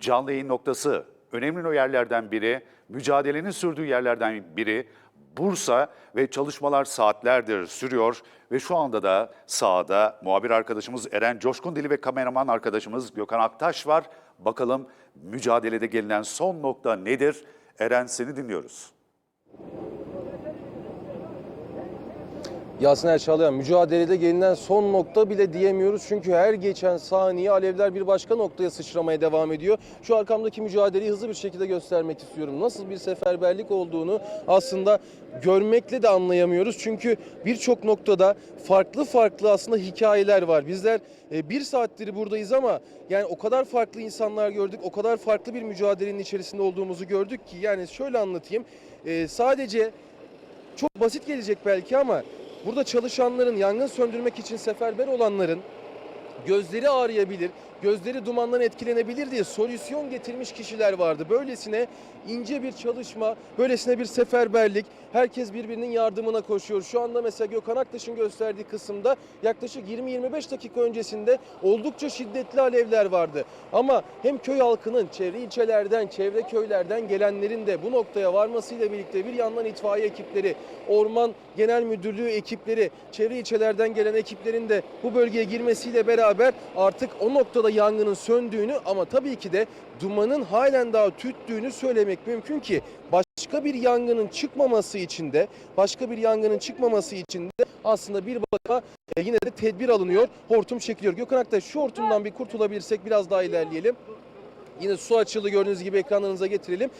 canlı yayın noktası, önemli yerlerden biri, mücadelenin sürdüğü yerlerden biri Bursa ve çalışmalar saatlerdir sürüyor ve şu anda da sahada muhabir arkadaşımız Eren Coşkundili ve kameraman arkadaşımız Gökhan Aktaş var. Bakalım mücadelede gelinen son nokta nedir? Eren seni dinliyoruz. Yasin Erçağlayan mücadelede gelinen son nokta bile diyemiyoruz. Çünkü her geçen saniye alevler bir başka noktaya sıçramaya devam ediyor. Şu arkamdaki mücadeleyi hızlı bir şekilde göstermek istiyorum. Nasıl bir seferberlik olduğunu aslında görmekle de anlayamıyoruz. Çünkü birçok noktada farklı farklı aslında hikayeler var. Bizler e, bir saattir buradayız ama yani o kadar farklı insanlar gördük, o kadar farklı bir mücadelenin içerisinde olduğumuzu gördük ki yani şöyle anlatayım. E, sadece çok basit gelecek belki ama burada çalışanların, yangın söndürmek için seferber olanların gözleri ağrıyabilir, gözleri dumandan etkilenebilir diye solüsyon getirmiş kişiler vardı. Böylesine ince bir çalışma, böylesine bir seferberlik, herkes birbirinin yardımına koşuyor. Şu anda mesela Gökhan Aktaş'ın gösterdiği kısımda yaklaşık 20-25 dakika öncesinde oldukça şiddetli alevler vardı. Ama hem köy halkının, çevre ilçelerden, çevre köylerden gelenlerin de bu noktaya varmasıyla birlikte bir yandan itfaiye ekipleri, Orman Genel Müdürlüğü ekipleri, çevre ilçelerden gelen ekiplerin de bu bölgeye girmesiyle beraber artık o noktada yangının söndüğünü ama tabii ki de dumanın halen daha tüttüğünü söylemek mümkün ki başka bir yangının çıkmaması için de başka bir yangının çıkmaması için de aslında bir bakıma e, yine de tedbir alınıyor. Hortum çekiliyor. Gökhan Aktaş şu hortumdan bir kurtulabilirsek biraz daha ilerleyelim. Yine su açıldı gördüğünüz gibi ekranlarınıza getirelim.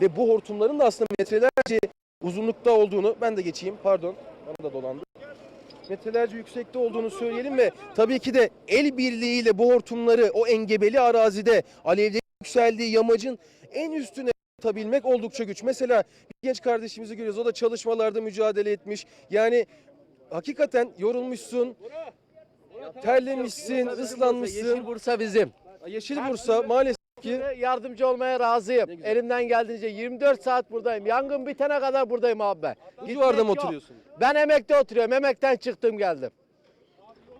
Ve bu hortumların da aslında metrelerce uzunlukta olduğunu ben de geçeyim pardon bana da dolandı. Metrelerce yüksekte olduğunu söyleyelim ve tabii ki de el birliğiyle bu hortumları o engebeli arazide alevlerin yükseldiği yamacın en üstüne tutabilmek oldukça güç. Mesela bir genç kardeşimizi görüyoruz. O da çalışmalarda mücadele etmiş. Yani hakikaten yorulmuşsun, terlemişsin, ıslanmışsın. Yeşil Bursa bizim. Yeşil Bursa maalesef ki Yardımcı olmaya razıyım. Elimden geldiğince 24 saat buradayım. Yangın bitene kadar buradayım abi ben. bu Gitmek civarda mı yok. oturuyorsun? Ben emekte oturuyorum. Emekten çıktım geldim.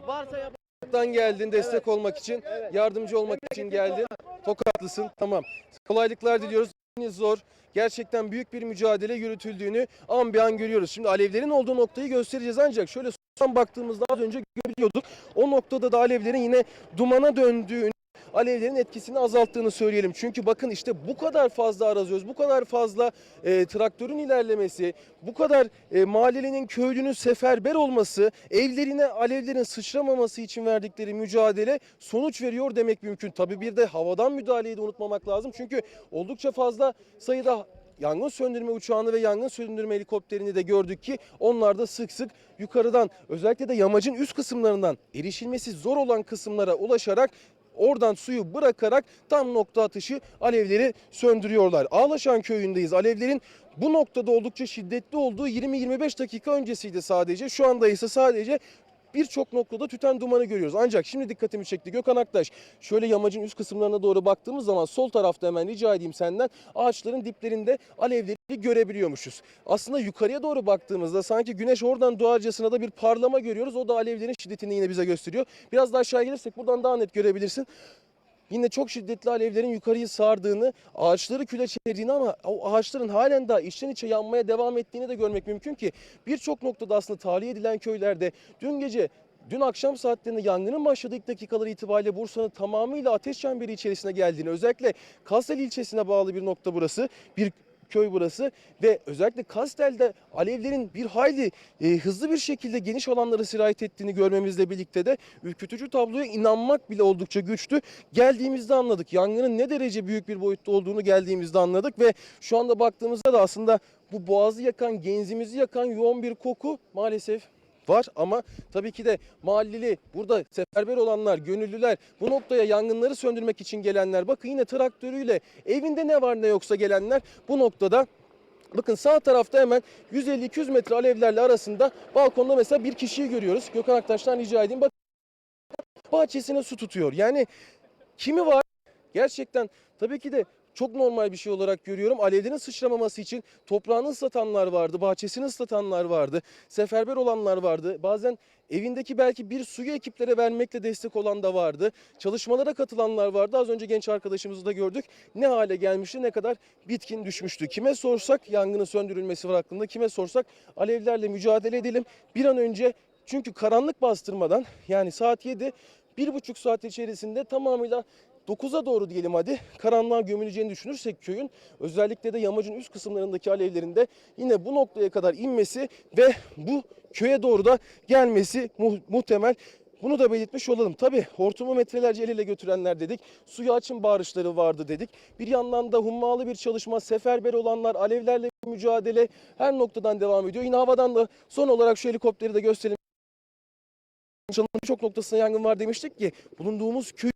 Varsa yap- Tokat'tan geldin destek olmak için, yardımcı olmak için geldin. Tokatlısın. Tamam. Kolaylıklar diliyoruz. İşiniz zor. Gerçekten büyük bir mücadele yürütüldüğünü an bir an görüyoruz. Şimdi alevlerin olduğu noktayı göstereceğiz ancak şöyle son baktığımızda az önce görebiliyorduk. O noktada da alevlerin yine dumana döndüğünü alevlerin etkisini azalttığını söyleyelim. Çünkü bakın işte bu kadar fazla arazöz, bu kadar fazla e, traktörün ilerlemesi, bu kadar e, mahallelinin, köylünün seferber olması, evlerine alevlerin sıçramaması için verdikleri mücadele sonuç veriyor demek mümkün. Tabii bir de havadan müdahaleyi de unutmamak lazım. Çünkü oldukça fazla sayıda yangın söndürme uçağını ve yangın söndürme helikopterini de gördük ki onlar da sık sık yukarıdan özellikle de yamacın üst kısımlarından erişilmesi zor olan kısımlara ulaşarak Oradan suyu bırakarak tam nokta atışı alevleri söndürüyorlar. Ağlaşan köyündeyiz. Alevlerin bu noktada oldukça şiddetli olduğu 20-25 dakika öncesiydi sadece. Şu anda ise sadece birçok noktada tüten dumanı görüyoruz. Ancak şimdi dikkatimi çekti Gökhan Aktaş. Şöyle yamacın üst kısımlarına doğru baktığımız zaman sol tarafta hemen rica edeyim senden ağaçların diplerinde alevleri görebiliyormuşuz. Aslında yukarıya doğru baktığımızda sanki güneş oradan doğarcasına da bir parlama görüyoruz. O da alevlerin şiddetini yine bize gösteriyor. Biraz daha aşağı gelirsek buradan daha net görebilirsin. Yine çok şiddetli alevlerin yukarıyı sardığını, ağaçları küle çevirdiğini ama o ağaçların halen daha içten içe yanmaya devam ettiğini de görmek mümkün ki birçok noktada aslında tahliye edilen köylerde dün gece Dün akşam saatlerinde yangının başladığı ilk dakikaları itibariyle Bursa'nın tamamıyla ateş çemberi içerisine geldiğini, özellikle Kastel ilçesine bağlı bir nokta burası, bir köy burası ve özellikle Kastel'de alevlerin bir hayli e, hızlı bir şekilde geniş alanlara sirayet ettiğini görmemizle birlikte de ürkütücü tabloya inanmak bile oldukça güçtü. Geldiğimizde anladık. Yangının ne derece büyük bir boyutta olduğunu geldiğimizde anladık ve şu anda baktığımızda da aslında bu boğazı yakan, genzimizi yakan yoğun bir koku maalesef var ama tabii ki de mahalleli burada seferber olanlar, gönüllüler bu noktaya yangınları söndürmek için gelenler bakın yine traktörüyle evinde ne var ne yoksa gelenler bu noktada Bakın sağ tarafta hemen 150-200 metre alevlerle arasında balkonda mesela bir kişiyi görüyoruz. Gökhan Aktaş'tan rica edeyim. Bak bahçesine su tutuyor. Yani kimi var? Gerçekten tabii ki de çok normal bir şey olarak görüyorum. Alevlerin sıçramaması için toprağını ıslatanlar vardı, bahçesini ıslatanlar vardı, seferber olanlar vardı. Bazen evindeki belki bir suyu ekiplere vermekle destek olan da vardı. Çalışmalara katılanlar vardı. Az önce genç arkadaşımızı da gördük. Ne hale gelmişti, ne kadar bitkin düşmüştü. Kime sorsak yangının söndürülmesi var aklında. Kime sorsak alevlerle mücadele edelim. Bir an önce çünkü karanlık bastırmadan yani saat 7 bir buçuk saat içerisinde tamamıyla 9'a doğru diyelim hadi karanlığa gömüleceğini düşünürsek köyün özellikle de yamacın üst kısımlarındaki alevlerinde yine bu noktaya kadar inmesi ve bu köye doğru da gelmesi mu- muhtemel. Bunu da belirtmiş olalım. Tabi hortumu metrelerce el ele götürenler dedik. Suyu açın bağırışları vardı dedik. Bir yandan da hummalı bir çalışma, seferber olanlar, alevlerle mücadele her noktadan devam ediyor. Yine havadan da son olarak şu helikopteri de gösterelim. Birçok noktasında yangın var demiştik ki bulunduğumuz köy